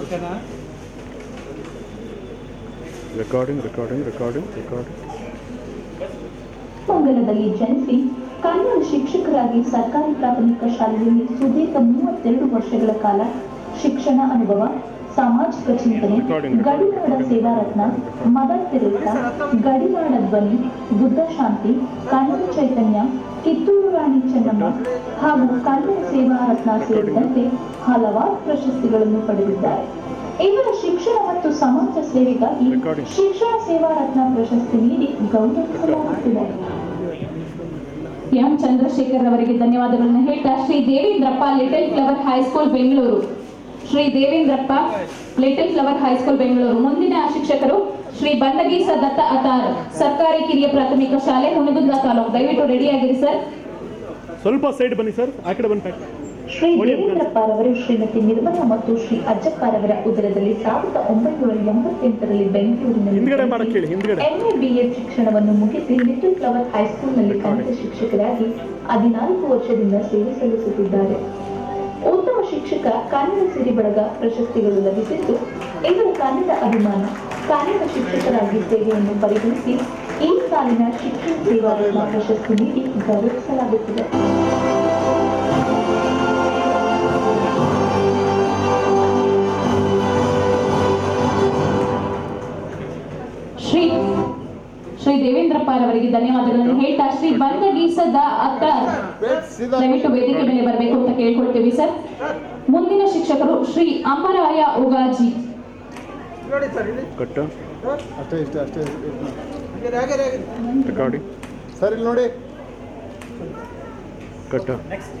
ಓಕೆನಾ? Recording recording recording recording ಮಂಗಲದಲ್ಲಿ ಜನಿಸಿ ಕನ್ನಡ ಶಿಕ್ಷಕರಾಗಿ ಸರ್ಕಾರಿ ಪ್ರಾಥಮಿಕ ಶಾಲೆಯಲ್ಲಿ ಸುದೀರ್ಘ ಮೂವತ್ತೆರಡು ವರ್ಷಗಳ ಕಾಲ ಶಿಕ್ಷಣ ಅನುಭವ ಸಾಮಾಜಿಕ ಚಿಂತನೆ ಗಡಿನಾಡ ಸೇವಾ ರತ್ನ ಮದರ್ ತೆರೇಸಾ ಗಡಿನಾಡ ಧ್ವನಿ ಬುದ್ಧ ಶಾಂತಿ ಕನ್ನಡ ಚೈತನ್ಯ ಕಿತ್ತೂರು ರಾಣಿ ಚೆನ್ನಮ್ಮ ಹಾಗೂ ಕನ್ನಡ ಸೇವಾ ರತ್ನ ಸೇರಿದಂತೆ ಹಲವಾರು ಪ್ರಶಸ್ತಿಗಳನ್ನು ಪಡೆದಿದ್ದಾರೆ. ಇವರ ಶಿಕ್ಷಣ ಮತ್ತು ಸಮಾಜ ಸೇವೆಗಾಗಿ ಶಿಕ್ಷಣ ಸೇವಾ ರತ್ನ ಪ್ರಶಸ್ತಿ ನೀಡಿ ಗೌರವಿಸಲಾಗುತ್ತಿದೆ. ಎಂ. ಚಂದ್ರಶೇಖರ್ ಅವರಿಗೆ ಧನ್ಯವಾದಗಳನ್ನು ಹೇಳ್ತಾ Shri Devendrappa little flower high school Bengaluru. Shri Devendrappa little flower high school Bengaluru ಮುಂದಿನ ಶಿಕ್ಷಕರು ಶ್ರೀ ಬಂಡಗೀಸ ದತ್ತ ಅತಾರ್ ಸರ್ಕಾರಿ ಕಿರಿಯ ಪ್ರಾಥಮಿಕ ಶಾಲೆ ಹುಣಗುಂದ ತಾಲೂಕು. ದಯವಿಟ್ಟು ರೆಡಿ ಆಗಿರಿ ಸರ್ ಸ್ವಲ್ಪ ಸೈಡ್ ಬನ್ನಿ ಸರ್ ಆ ಕಡೆ ಬನ್ನಿ ಶ್ರೀ ದೇವೇಂದ್ರಪ್ಪರವರು ಶ್ರೀಮತಿ ನಿರ್ಮಲಾ ಮತ್ತು ಶ್ರೀ ಅಜ್ಜಪ್ಪರವರ ಉದರದಲ್ಲಿ ಸಾವಿರದ ಒಂಬೈನೂರ ಎಂಬತ್ತೆಂಟರಲ್ಲಿ ಬೆಂಗಳೂರಿನಲ್ಲಿ. ಎಂಎ ಬಿಎಡ್ ಶಿಕ್ಷಣವನ್ನು ಮುಗಿಸಿ ಲಿಟಲ್ ಫ್ಲವರ್ ಹೈಸ್ಕೂಲ್ನಲ್ಲಿ ಕನ್ನಡ ಶಿಕ್ಷಕರಾಗಿ ಹದಿನಾಲ್ಕು ವರ್ಷದಿಂದ ಸೇವೆ ಸಲ್ಲಿಸುತ್ತಿದ್ದಾರೆ. ಉತ್ತಮ ಶಿಕ್ಷಕ ಕನ್ನಡ ಸಿರಿ ಬಳಗ ಪ್ರಶಸ್ತಿಗಳು ಲಭಿಸಿದ್ದು ಇವರು ಕನ್ನಡ ಅಭಿಮಾನ, ಕನ್ನಡ ಶಿಕ್ಷಕರಾಗಿ ಎಂದು ಪರಿಗಣಿಸಿ ಈ ಸಾಲಿನ ಶಿಕ್ಷಣ ಸೇವಾ ಪ್ರಶಸ್ತಿ ನೀಡಿ ಗೌರವಿಸಲಾಗುತ್ತಿದೆ. ಶ್ರೀ ದೇವೇಂದ್ರಪ್ಪ ಅವರಿಗೆ ಧನ್ಯವಾದಗಳನ್ನು ಹೇಳ್ತಾ ಶ್ರೀ ಬಂದ ಗೀಸದ ಅತ್ತ ದಯವಿಟ್ಟು ವೇದಿಕೆ ಮೇಲೆ ಬರಬೇಕು ಅಂತ ಕೇಳ್ಕೊಳ್ತೀವಿ ಸರ್. ಮುಂದಿನ ಶಿಕ್ಷಕರು ಶ್ರೀ ಅಮರಾಯ ಉಗಾಜಿ. ನೋಡಿ ಸರ್ ಇಲ್ಲಿ. ಕಟ್ಟ. ಅಷ್ಟೇ ಇಷ್ಟ ಸರ್ ಇಲ್ಲಿ ನೋಡಿ. ಕಟ್ಟ. ನೆಕ್ಸ್ಟ್